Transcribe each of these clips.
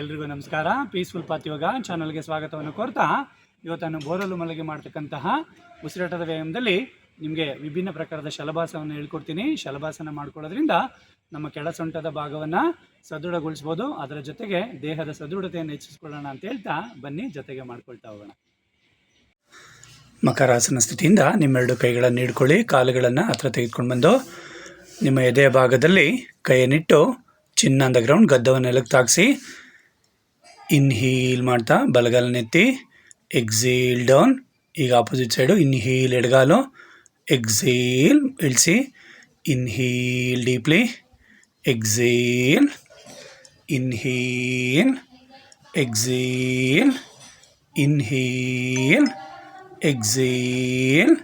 ಎಲ್ರಿಗೂ ನಮಸ್ಕಾರ. Peaceful path ಯೋಗ ಚಾನಲ್ಗೆ ಸ್ವಾಗತವನ್ನು ಕೋರ್ತಾ, ಇವತ್ತನ್ನು ಬೋರಲು ಮಲಗಿ ಮಾಡ್ತಕ್ಕಂತಹ ಉಸಿರಾಟದ ವ್ಯಾಯಾಮದಲ್ಲಿ ನಿಮಗೆ ವಿಭಿನ್ನ ಪ್ರಕಾರದ ಶಲಭಾಸವನ್ನು ಹೇಳ್ಕೊಡ್ತೀನಿ. ಶಲಭಾಸನ ಮಾಡ್ಕೊಳ್ಳೋದ್ರಿಂದ ನಮ್ಮ ಕೆಳಸೊಂಟದ ಭಾಗವನ್ನು ಸದೃಢಗೊಳಿಸ್ಬೋದು. ಅದರ ಜೊತೆಗೆ ದೇಹದ ಸದೃಢತೆಯನ್ನು ಹೆಚ್ಚಿಸ್ಕೊಳ್ಳೋಣ ಅಂತ ಹೇಳ್ತಾ ಬನ್ನಿ, ಜೊತೆಗೆ ಮಾಡ್ಕೊಳ್ತಾ ಹೋಗೋಣ. ಮಕರಾಸನ ಸ್ಥಿತಿಯಿಂದ ನಿಮ್ಮೆರಡು ಕೈಗಳನ್ನು ಹಿಡ್ಕೊಳ್ಳಿ, ಕಾಲುಗಳನ್ನು ಹತ್ರ ತೆಗೆದುಕೊಂಡು ಬಂದು ನಿಮ್ಮ ಎದೆಯ ಭಾಗದಲ್ಲಿ ಕೈಯನ್ನಿಟ್ಟು ಚಿನ್ನ ಅಂದ ಗ್ರೌಂಡ್ ಗದ್ದವನ್ನು ನೆಲಕ್ಕೆ ತಾಗಿಸಿ ಇನ್ಹೀಲ್ ಮಾಡ್ತಾ ಬಲಗಾಲನೆತ್ತಿ ಎಕ್ಸೇಲ್ ಡೌನ್ ಈಗ ಆಪೋಸಿಟ್ ಸೈಡು ಇನ್ಹೀಲ್ ಎಡಗಾಲು ಎಕ್ಸೇಲ್ ಇಳಿಸಿ inhale deeply exhale inhale exhale inhale exhale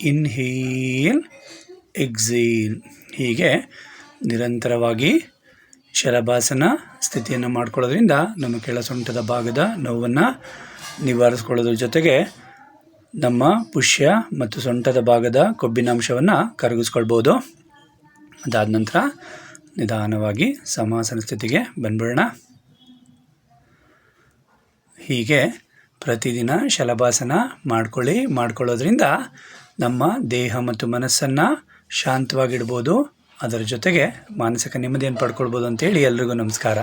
inhale exhale ಹೀಗೆ ನಿರಂತರವಾಗಿ ಶಲಭಾಸನ ಸ್ಥಿತಿಯನ್ನು ಮಾಡ್ಕೊಳ್ಳೋದ್ರಿಂದ ನಮ್ಮ ಕೆಳಸೊಂಟದ ಭಾಗದ ನೋವನ್ನು ನಿವಾರಿಸ್ಕೊಳ್ಳೋದ್ರ ಜೊತೆಗೆ ನಮ್ಮ ಪುಷ್ಯ ಮತ್ತು ಸೊಂಟದ ಭಾಗದ ಕೊಬ್ಬಿನಾಂಶವನ್ನು ಕರಗಿಸ್ಕೊಳ್ಬೋದು. ಅದಾದ ನಂತರ ನಿಧಾನವಾಗಿ ಸಮಾಸನ ಸ್ಥಿತಿಗೆ ಬಂದ್ಬಿಡೋಣ. ಹೀಗೆ ಪ್ರತಿದಿನ ಶಲಭಾಸನ ಮಾಡ್ಕೊಳ್ಳಿ, ಮಾಡ್ಕೊಳ್ಳೋದ್ರಿಂದ ನಮ್ಮ ದೇಹ ಮತ್ತು ಮನಸ್ಸನ್ನು ಶಾಂತವಾಗಿಡ್ಬೋದು. ಅದರ ಜೊತೆಗೆ ಮಾನಸಿಕ ನೆಮ್ಮದಿಯನ್ನು ಪಡ್ಕೊಳ್ಬೋದು ಅಂತೇಳಿ ಎಲ್ರಿಗೂ ನಮಸ್ಕಾರ.